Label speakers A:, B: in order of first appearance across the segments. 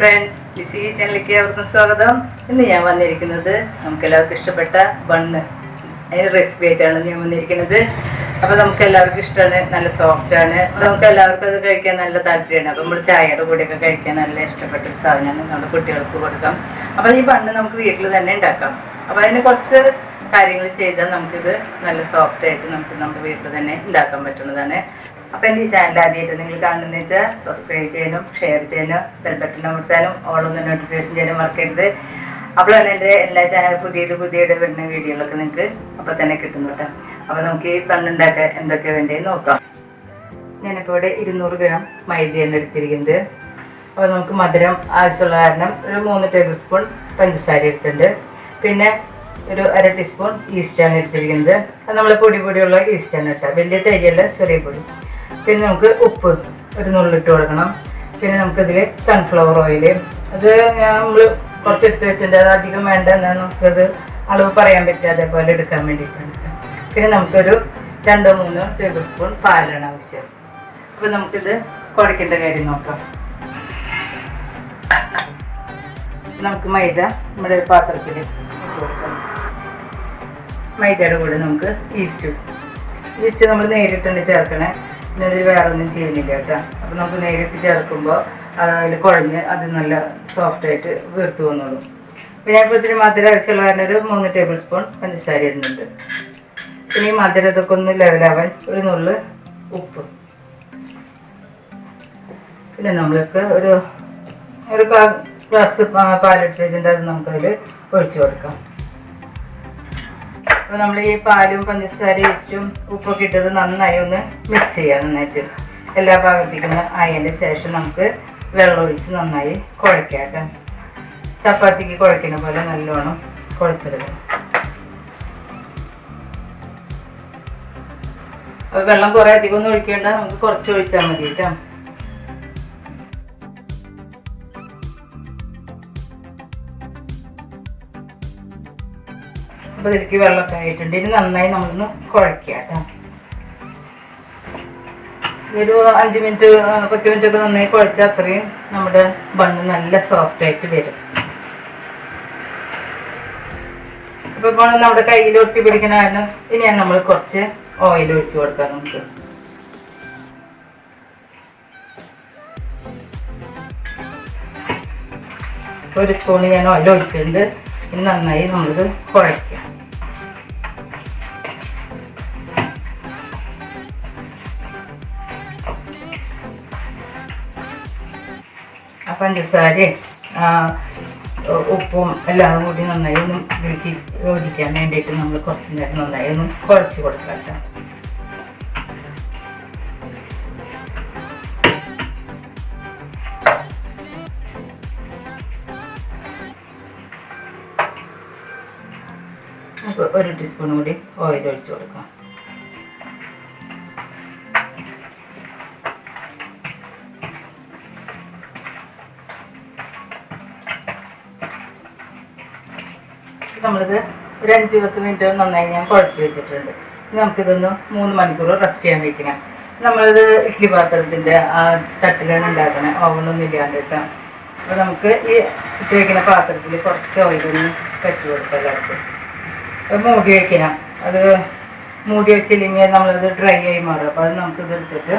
A: Friends Lissy ചാനലിലേക്ക് അവർക്കും സ്വാഗതം. ഇന്ന് ഞാൻ വന്നിരിക്കുന്നത് നമുക്ക് എല്ലാവർക്കും ഇഷ്ടപ്പെട്ട ബണ്ണ്. അതിന് റെസിപ്പി ആയിട്ടാണ് ഞാൻ വന്നിരിക്കുന്നത്. അപ്പോൾ നമുക്ക് എല്ലാവർക്കും ഇഷ്ടമാണ് നല്ല സോഫ്റ്റ് ആണ്. നമുക്ക് എല്ലാവർക്കും അത് കഴിക്കാൻ നല്ല താല്പര്യമാണ്. അപ്പോൾ നമ്മൾ ചായയുടെ കൂടെയൊക്കെ കഴിക്കാൻ നല്ല ഇഷ്ടപ്പെട്ട ഒരു സാധനമാണ് നമ്മുടെ കുട്ടികൾക്ക് കൊടുക്കാം. അപ്പോൾ ഈ ബണ്ണ് നമുക്ക് വീട്ടിൽ തന്നെ ഉണ്ടാക്കാം. അപ്പോൾ അതിന് കുറച്ച് കാര്യങ്ങൾ ചെയ്താൽ നമുക്കിത് നല്ല സോഫ്റ്റ് ആയിട്ട് നമുക്ക് നമ്മുടെ വീട്ടിൽ തന്നെ ഉണ്ടാക്കാൻ പറ്റുന്നതാണ്. അപ്പോൾ എന്റെ ഈ ചാനൽ ആദ്യമായിട്ട് നിങ്ങൾ കാണുന്നതെന്ന് വെച്ചാൽ സബ്സ്ക്രൈബ് ചെയ്യാനും ഷെയർ ചെയ്യാനും ബെൽ ബട്ടൺ അമർത്താനും ഓളൊന്ന് നോട്ടിഫിക്കേഷൻ ചെയ്യാനും മറക്കരുത്. അപ്പോഴാണ് എന്റെ എല്ലാ ചാനൽ പുതിയത് പുതിയത് വരുന്ന വീഡിയോകളൊക്കെ നിങ്ങൾക്ക് അപ്പോൾ തന്നെ കിട്ടുന്നു കേട്ടോ. അപ്പോൾ നമുക്ക് ഈ പണ്ടുണ്ടാക്കാൻ എന്തൊക്കെ വേണ്ടതെന്ന് നോക്കാം. ഞാനിപ്പോൾ ഇവിടെ ഇരുന്നൂറ് ഗ്രാം മൈദയാണ് എടുത്തിരിക്കുന്നത്. അപ്പോൾ നമുക്ക് മധുരം ആവശ്യമുള്ള കാരണം ഒരു മൂന്ന് ടേബിൾ സ്പൂൺ പഞ്ചസാര എടുത്തിട്ടുണ്ട്. പിന്നെ ഒരു അര ടീസ്പൂൺ ഈസ്റ്റാണ് എടുത്തിരിക്കുന്നത്. അത് നമ്മൾ പൊടി പൊടിയുള്ള ഈസ്റ്റാണ് കേട്ടോ. വലിയ തരിയല്ല ചെറിയ പൊടി. പിന്നെ നമുക്ക് ഉപ്പ് ഒരു നുള്ളിട്ട് കൊടുക്കണം. പിന്നെ നമുക്കിതിൽ സൺഫ്ലവർ ഓയിൽ അത് ഞാൻ നമ്മൾ കുറച്ച് എടുത്ത് വെച്ചിട്ടുണ്ട്. അത് അധികം വേണ്ട എന്നാൽ നമുക്കത് അളവ് പറയാൻ പറ്റില്ല. അതേപോലെ എടുക്കാൻ വേണ്ടിയിട്ടാണ്. പിന്നെ നമുക്കൊരു രണ്ടോ മൂന്നോ ടേബിൾ സ്പൂൺ പാലാണ് ആവശ്യം. അപ്പോൾ നമുക്കിത് കുഴക്കേണ്ട കാര്യം നോക്കാം. നമുക്ക് മൈദ നമ്മുടെ പാത്രത്തിൽ കൊടുക്കാം. മൈദയുടെ കൂടെ നമുക്ക് ഈസ്റ്റ് ഈസ്റ്റ് നമ്മൾ നേരിട്ടുണ്ട് ചേർക്കണേ. പിന്നെ അതിൽ വേറെ ഒന്നും ചെയ്യുന്നില്ല കേട്ടോ. അപ്പോൾ നമുക്ക് നേരിട്ട് ചേർക്കുമ്പോൾ അതിൽ കുഴഞ്ഞ് അത് നല്ല സോഫ്റ്റ് ആയിട്ട് വീർത്ത് വന്നോളും. ഞാൻ ഇപ്പോൾ ഇത്തിരി മധുരം ആവശ്യമുള്ള കാരണം ഒരു മൂന്ന് ടേബിൾ സ്പൂൺ പഞ്ചസാര ഇടുന്നുണ്ട്. പിന്നെ ഈ മധുരം ഇതൊക്കെ ഒന്ന് ലെവലാവാൻ ഒരു നുള്ള് ഉപ്പ്. പിന്നെ നമ്മൾക്ക് ഒരു ഒരു ഗ്ലാസ് പാലെടുത്ത് വെച്ചിട്ട് അത് നമുക്കതിൽ ഒഴിച്ചു കൊടുക്കാം. അപ്പോൾ നമ്മൾ ഈ പാലും പഞ്ചസാര ഈസ്റ്റും ഉപ്പൊക്കെ ഇട്ടത് നന്നായി ഒന്ന് മിക്സ് ചെയ്യാം നന്നായിട്ട്. എല്ലാ ഭാഗത്തേക്കും ആയതിന്റെ ശേഷം നമുക്ക് വെള്ളം ഒഴിച്ച് നന്നായി കുഴക്കാം കേട്ടോ. ചപ്പാത്തിക്ക് കുഴക്കുന്ന പോലെ നല്ലോണം കുഴച്ചെടുക്കണം അപ്പോൾ വെള്ളം കുറേ അധികം ഒന്നും ഒഴിക്കേണ്ട നമുക്ക് കുറച്ച് ഒഴിച്ചാൽ മതി കേട്ടോ. അപ്പോൾ ഇതിലേക്ക് വെള്ളമൊക്കെ ആയിട്ടുണ്ട്. ഇനി നന്നായി നമ്മളൊന്ന് കുഴക്കുക കേട്ടോ. ഒരു അഞ്ച് മിനിറ്റ് പത്ത് മിനിറ്റ് ഒക്കെ നന്നായി കുഴച്ചാൽ അത്രയും നമ്മുടെ ബണ്ണ് നല്ല സോഫ്റ്റ് ആയിട്ട് വരും. അപ്പോൾ ബണ് നമ്മുടെ കയ്യിൽ ഒട്ടി പിടിക്കണ കാരണം ഇനിയാണ് നമ്മൾ കുറച്ച് ഓയിൽ ഒഴിച്ച് കൊടുക്കാം നമുക്ക് ഒരു സ്പൂൺ ഞാൻ ഓയിൽ ഒഴിച്ചിട്ടുണ്ട്. ഇനി നന്നായി നമ്മളിത് കുഴയ്ക്കാം. പഞ്ചസാരയും ആ, ഉപ്പും എല്ലാം കൂടി നന്നായി ഒന്ന് വീട്ടിൽ യോജിക്കാൻ വേണ്ടിയിട്ട് നമ്മൾ കുറച്ച് നേരം നന്നായി ഒന്ന് കുഴച്ച് കൊടുക്കാം കേട്ടോ. ഒരു ടീസ്പൂൺ കൂടി ഓയിൽ ഒഴിച്ച് കൊടുക്കാം. നമ്മളിത് ഒരു അഞ്ച് പത്ത് മിനിറ്റ് നന്നായി ഞാൻ കുഴച്ച് വെച്ചിട്ടുണ്ട്. നമുക്കിതൊന്ന് മൂന്ന് മണിക്കൂർ റെസ്റ്റ് ചെയ്യാൻ വെക്കണം. നമ്മളിത് ഇഡ്ഡലി പാത്രത്തിന്റെ ആ തട്ടിലാണ് ഉണ്ടാക്കണേ. ഓവനൊന്നും ഇല്ലാണ്ട് കേട്ടോ അപ്പോൾ നമുക്ക് ഈ ഇട്ട് വയ്ക്കുന്ന പാത്രത്തിൽ കുറച്ച് ഓയിലൊന്ന് പറ്റി കൊടുക്കാം എല്ലാവർക്കും അപ്പോൾ മൂടി വയ്ക്കണം അത് മൂടി വെച്ചില്ലെങ്കിൽ നമ്മളത് ഡ്രൈ ആയി മാറും. അപ്പോൾ അത് നമുക്ക് ഇത് എടുത്തിട്ട്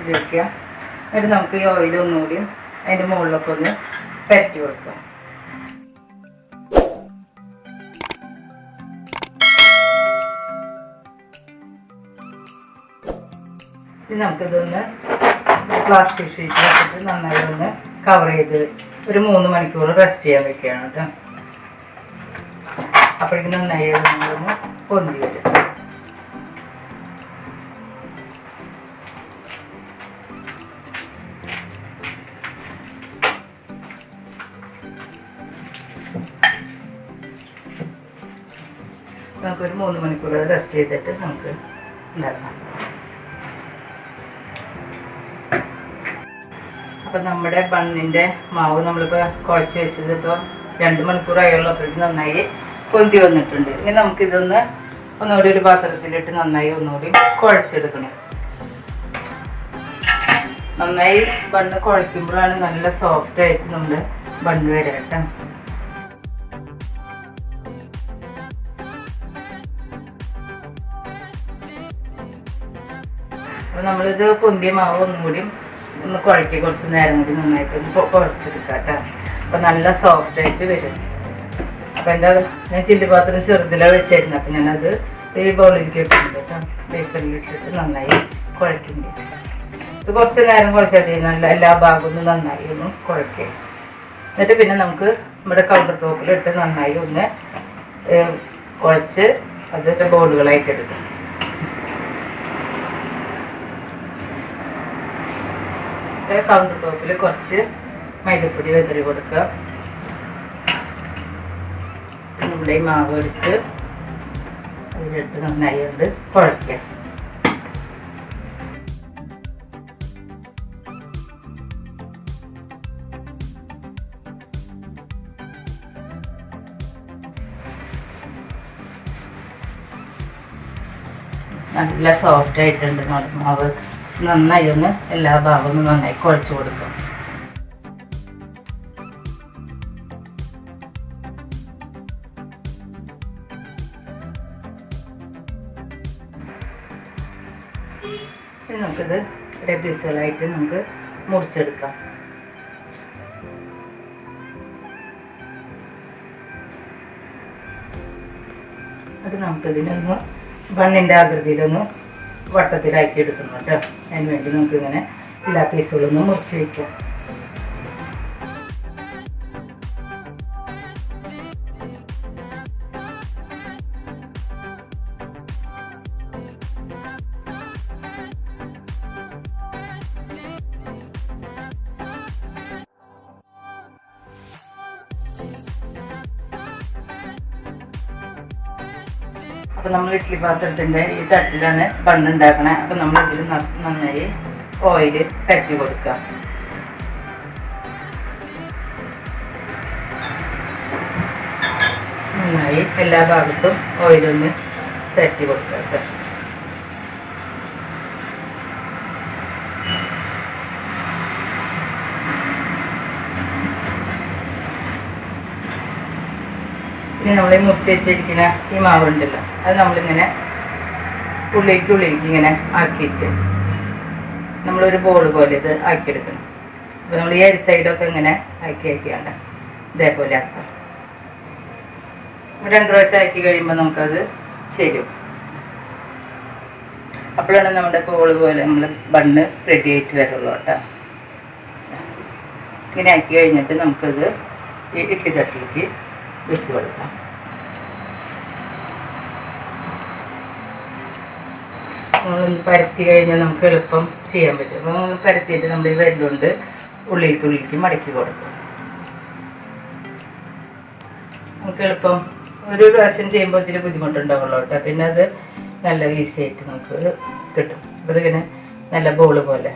A: ഇതിൽ വയ്ക്കുക എന്നിട്ട് നമുക്ക് ഈ ഓയിൽ ഒന്നുകൂടി അതിന്റെ മുകളിലൊക്കെ ഒന്ന് പരറ്റി കൊടുക്കാം. ഇനി നമുക്കിതൊന്ന് പ്ലാസ്റ്റിക് ഷീറ്റ് വെച്ചിട്ട് നന്നായി ഒന്ന് കവർ ചെയ്ത് ഒരു മൂന്ന് മണിക്കൂർ റെസ്റ്റ് ചെയ്യാൻ വെക്കുകയാണ് കേട്ടോ. അപ്പോഴേക്കും നന്നായി ഒന്ന് പൊന്തി വരും. നമുക്കൊരു മൂന്ന് മണിക്കൂർ റെസ്റ്റ് ചെയ്തിട്ട് നമുക്ക് ഉണ്ടാക്കാം. അപ്പം നമ്മുടെ ബണ്ണിന്റെ മാവ് നമ്മളിപ്പോൾ കുഴച്ച് വെച്ചത് ഇപ്പോൾ രണ്ട് മണിക്കൂറായുള്ളപ്പോഴേക്കും നന്നായി പൊന്തി വന്നിട്ടുണ്ട്. ഇനി നമുക്കിതൊന്ന് ഒന്നുകൂടി ഒരു പാത്രത്തിലിട്ട് നന്നായി ഒന്നുകൂടി കുഴച്ചെടുക്കണം. നന്നായി ബണ്ണ് കുഴയ്ക്കുമ്പോഴാണ് നല്ല സോഫ്റ്റ് ആയിട്ട് നമ്മുടെ ബണ്ണ് വരിക അപ്പോൾ നമ്മളിത് പൊന്തിയ മാവ് ഒന്നും കൂടി ഒന്ന് കുഴക്കി കുറച്ച് നേരം കൂടി നന്നായിട്ട് കുഴച്ചെടുക്കാം കേട്ടോ അപ്പോൾ നല്ല സോഫ്റ്റ് ആയിട്ട് വരും. അപ്പം എന്റെ ഞാൻ ചില്ലി പാത്രം ചെറുതിലാണ് വെച്ചായിരുന്നു അപ്പം ഞാനത് ഈ ബൗളിലേക്ക് ഇട്ടിട്ടുണ്ട് കേട്ടോ ബേസണിലിട്ടിട്ട് നന്നായി കുഴക്കുന്നുണ്ട് ഇത് കുറച്ച് നേരം കുഴച്ചാൽ മതി. നല്ല എല്ലാ ഭാഗവും നന്നായി ഒന്ന് കുഴക്കുക എന്നിട്ട് പിന്നെ നമുക്ക് നമ്മുടെ കൗണ്ടർ ടോപ്പിലിട്ട് നന്നായി ഒന്ന് കുഴച്ച് അതൊക്കെ ബോളുകളായിട്ട് എടുക്കും. കൗണ്ടർ ടോപ്പിൽ കുറച്ച് മൈദപ്പൊടി വെതറി കൊടുക്കുക. നമ്മുടെ ഈ മാവ് എടുത്ത് അതിലിട്ട് നന്നായി കൊണ്ട് കുഴയ്ക്കുക നല്ല സോഫ്റ്റ് ആയിട്ടുണ്ട് മാവ്. നന്നായി ഒന്ന് എല്ലാ ഭാഗവും നന്നായി കുഴച്ച് കൊടുക്കും നമുക്കിത് ഒരു പീസുകളായിട്ട് നമുക്ക് മുറിച്ചെടുക്കാം. അത് നമുക്കിതിനൊന്ന് ബണ്ണിന്റെ ആകൃതിയിലൊന്ന് വട്ടത്തിലാക്കി എടുക്കണം കേട്ടോ. അതിന് വേണ്ടി നമുക്കിങ്ങനെ എല്ലാ പീസുകളൊന്നും മുറിച്ച് വയ്ക്കാം നമ്മൾ ഇഡ്ഡലി പാത്രത്തിന്റെ ഈ തട്ടിലാണ് ബണ്ണ് ഉണ്ടാക്കണേ അപ്പോൾ നമ്മൾ ഇതിൽ നന്നായി ഓയിൽ തട്ടി കൊടുക്കാം. നന്നായി എല്ലാ ഭാഗത്തും ഓയിലൊന്ന് തട്ടി കൊടുക്കുക ഇനി നമ്മൾ മുറിച്ച് വെച്ചിരിക്കുന്ന ഈ മാവുണ്ടല്ലോ. അത് നമ്മളിങ്ങനെ ഉള്ളിലേക്ക് ഉള്ളിലേക്ക് ഇങ്ങനെ ആക്കിയിട്ട് നമ്മളൊരു ബോൾ പോലെ ഇത് ആക്കിയെടുക്കണം. അപ്പോൾ നമ്മൾ ഈ അരി സൈഡൊക്കെ ഇങ്ങനെ ആക്കി ആക്കിയാണ്ട് ഇതേപോലെ ആക്കാം. രണ്ട് പ്രാവശ്യം ആക്കി കഴിയുമ്പോൾ നമുക്കത് ചേരും. അപ്പോഴാണ് നമ്മുടെ ബോൾ പോലെ നമ്മൾ ബണ്ണ് റെഡി ആയിട്ട് വരുള്ളൂ കേട്ടോ. ഇങ്ങനെ ആക്കി കഴിഞ്ഞിട്ട് നമുക്കത് ഈ ഇഡ്ഡലി തട്ടിലേക്ക് വെച്ച് കൊടുക്കാം പരത്തി കഴിഞ്ഞാൽ നമുക്ക് എളുപ്പം ചെയ്യാൻ പറ്റും. പരത്തിയിട്ട് നമ്മൾ ഈ വെല്ലുണ്ട് ഉള്ളിലേക്ക് ഉള്ളിലേക്ക് മടക്കി കൊടുക്കും. നമുക്ക് എളുപ്പം ഒരു പ്രാവശ്യം ചെയ്യുമ്പോൾ ഒത്തിരി ബുദ്ധിമുട്ടുണ്ടാവുള്ളൂ കേട്ടോ. പിന്നെ അത് നല്ല ഈസി ആയിട്ട് നമുക്ക് കിട്ടും. അപ്പോൾ ഇതിങ്ങനെ നല്ല ബോൾ പോലെ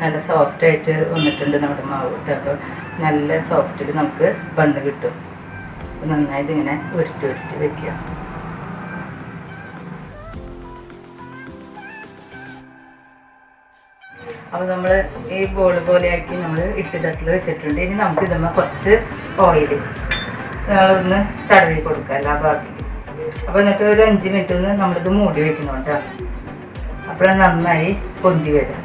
A: നല്ല സോഫ്റ്റായിട്ട് വന്നിട്ടുണ്ട് നമ്മുടെ മാവ് കേട്ടോ അപ്പോൾ നല്ല സോഫ്റ്റിൽ നമുക്ക് ബണ്ണ് കിട്ടും. അപ്പോൾ നന്നായിട്ട് ഇങ്ങനെ ഉരുട്ടി ഉരുട്ടി വെക്കുക. അപ്പോൾ നമ്മൾ ഈ ബോൾ പോലെയാക്കി നമ്മൾ തട്ടിൽ വെച്ചിട്ടുണ്ട്. ഇനി നമുക്ക് ഇതമ്മ കുറച്ച് ഓയിൽ നമ്മളൊന്ന് തടവി കൊടുക്കുക എല്ലാ ഭാഗത്തിൽ അപ്പോൾ എന്നിട്ട് ഒരു അഞ്ച് മിനിറ്റ് ഒന്ന് നമ്മളിത് മൂടി വെക്കണം കേട്ടോ. അപ്പോഴാണ് നന്നായി പൊന്തി വരും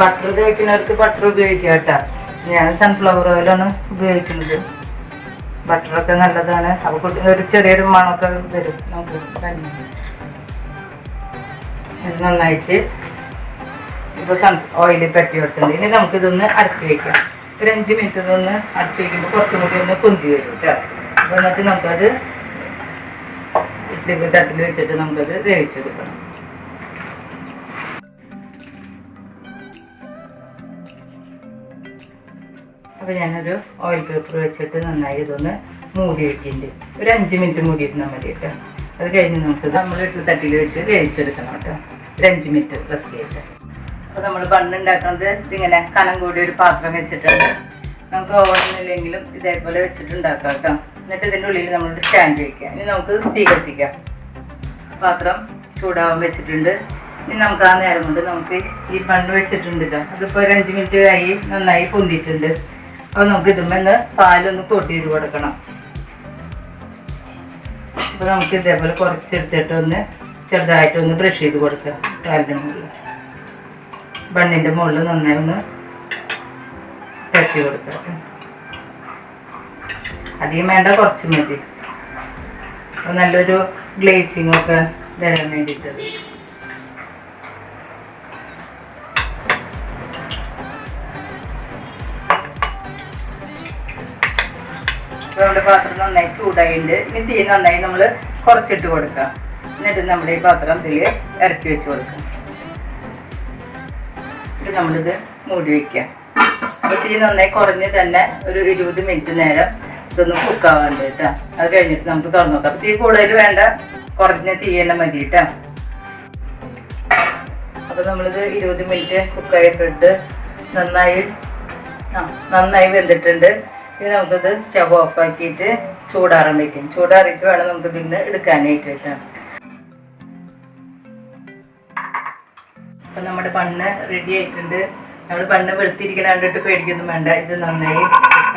A: ബട്ടർ ഉപയോഗിക്കുന്നവർക്ക് ബട്ടർ ഉപയോഗിക്കാം കേട്ടോ. ഞാൻ സൺഫ്ലവർ ഓയിലാണ് ഉപയോഗിക്കുന്നത്. ബട്ടറൊക്കെ നല്ലതാണ്. അപ്പോൾ ഒരു ചെറിയൊരു മണമൊക്കെ വരും. നമുക്ക് ഇത് നന്നായിട്ട് ഇപ്പോൾ സൺ ഓയിൽ പറ്റി കൊടുത്തിട്ടുണ്ട്. ഇനി നമുക്കിതൊന്ന് അടച്ച് വെക്കാം. ഒരു അഞ്ച് മിനിറ്റ് ഇതൊന്ന് അടച്ച് വെക്കുമ്പോൾ കുറച്ചും കൂടി ഒന്ന് പൊന്തി വരും കേട്ടോ. എന്നിട്ട് നമുക്കത് ഇഡ്ഡലി തട്ടിൽ വെച്ചിട്ട് നമുക്കത് വേവിച്ചെടുക്കണം. അപ്പോൾ ഞാനൊരു ഓയിൽ പേപ്പർ വെച്ചിട്ട് നന്നായി ഇതൊന്ന് മൂടി വെക്കിയിട്ടുണ്ട് ഒരു അഞ്ച് മിനിറ്റ് മൂടി ഇരുന്നാൽ അത് കഴിഞ്ഞ് നമുക്ക് നമ്മൾ ഇട്ട് തട്ടിൽ വെച്ച് വേവിച്ചെടുക്കണം കേട്ടോ. ഒരു അഞ്ച് മിനിറ്റ് റെസ്റ്റ് ചെയ്തിട്ട് അപ്പോൾ നമ്മൾ ബണ്ണ് ഉണ്ടാക്കുന്നത് ഇതിങ്ങനെ കനം കൂടി ഒരു പാത്രം വെച്ചിട്ടുണ്ട്. നമുക്ക് ഓവനില്ലെങ്കിലും ഇതേപോലെ വെച്ചിട്ട് ഉണ്ടാക്കാം കേട്ടോ. എന്നിട്ട് ഇതിന്റെ ഉള്ളിൽ നമ്മളൊരു സ്റ്റാൻഡ് വയ്ക്കുക ഇനി നമുക്ക് തീ കത്തിക്കാം. പാത്രം ചൂടാവാൻ വെച്ചിട്ടുണ്ട്. ഇനി നമുക്ക് ആ നേരം കൊണ്ട് നമുക്ക് ഈ ബണ്ണ് വെച്ചിട്ടുണ്ട് കേട്ടോ. അതിപ്പോൾ ഒരു അഞ്ച് മിനിറ്റ് ആയി നന്നായി പൊന്തിയിട്ടുണ്ട്. അപ്പോൾ നമുക്ക് ഇതുമെന്ന് പാലൊന്ന് കൊട്ടി ചെയ്ത് കൊടുക്കണം. അപ്പോൾ നമുക്ക് ഇതേപോലെ കുറച്ചെടുത്തിട്ട് ഒന്ന് ചെറുതായിട്ട് ഒന്ന് ബ്രഷ് ചെയ്ത് കൊടുക്കുക പാലിന്റെ മുകളിൽ. ബണ്ണിന്റെ മുകളിൽ നന്നായി ഒന്ന് കൊടുക്കുക. അധികം വേണ്ട കുറച്ച് മതി. നല്ലൊരു ഗ്ലേസിങ് ഒക്കെ വരാൻ വേണ്ടിയിട്ട് നമ്മുടെ പാത്രം നന്നായി ചൂടായിട്ടുണ്ട് ഇനി തീ നന്നായി നമ്മൾ കുറച്ചിട്ട് കൊടുക്കുക എന്നിട്ട് നമ്മൾ ഈ പാത്രം ഇതിൽ ഇറക്കി വെച്ച് കൊടുക്കാം. ഇത് നമ്മളിത് മൂടി വയ്ക്കുക തീ നന്നായി കുറഞ്ഞ് തന്നെ ഒരു ഇരുപത് മിനിറ്റ് നേരം ഇതൊന്ന് കുക്കാവാണ്ട് കേട്ടോ. അത് കഴിഞ്ഞിട്ട് നമുക്ക് തുറന്നു നോക്കാം. തീ കൂടുതൽ വേണ്ട. കുറഞ്ഞ തീ തന്നെ മതി കേട്ടോ. അപ്പോൾ നമ്മളിത് ഇരുപത് മിനിറ്റ് കുക്കായിട്ടിട്ട് നന്നായി നന്നായി വെന്തിട്ടുണ്ട്. ഇനി നമുക്കിത് സ്റ്റവ് ഓഫ് ആക്കിയിട്ട് ചൂടാറാൻ വയ്ക്കും ചൂടാറിയിട്ട് വേണം നമുക്ക് ഇതിൽ നിന്ന് എടുക്കാനായിട്ട് കേട്ടോ. അപ്പം നമ്മുടെ പണ്ണ് റെഡി ആയിട്ടുണ്ട്. നമ്മൾ പണ്ണ് വെളുത്തിരിക്കണ കണ്ടിട്ട് പേടിക്കൊന്നും വേണ്ട. ഇത് നന്നായി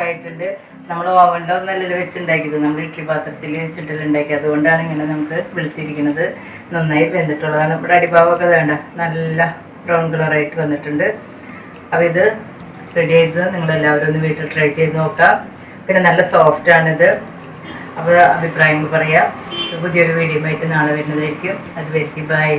A: ആയിട്ടുണ്ട്. നമ്മൾ ഓവന്റെ ഒന്നല്ലല്ലോ വെച്ചുണ്ടാക്കിയത്. നമ്മൾ ഇഡ്ഡലി പാത്രത്തിൽ ചുറ്റലുണ്ടാക്കി അതുകൊണ്ടാണ് ഇങ്ങനെ നമുക്ക് വെളുത്തിരിക്കുന്നത് നന്നായി വെന്തിട്ടുള്ളതാണ് നമ്മുടെ അടിഭാവമൊക്കെ വേണ്ട നല്ല ബ്രൗൺ കളറായിട്ട് വന്നിട്ടുണ്ട്. അപ്പോൾ ഇത് റെഡി ചെയ്ത് നിങ്ങളെല്ലാവരും ഒന്ന് വീട്ടിൽ ട്രൈ ചെയ്ത് നോക്കാം പിന്നെ നല്ല സോഫ്റ്റ് ആണിത്. അപ്പോൾ അഭിപ്രായങ്ങൾ പറയാം. പുതിയൊരു വീഡിയോ ആയിട്ട് നാളെ വരുന്നതായിരിക്കും. അതുവരെയ്ക്കും ബൈ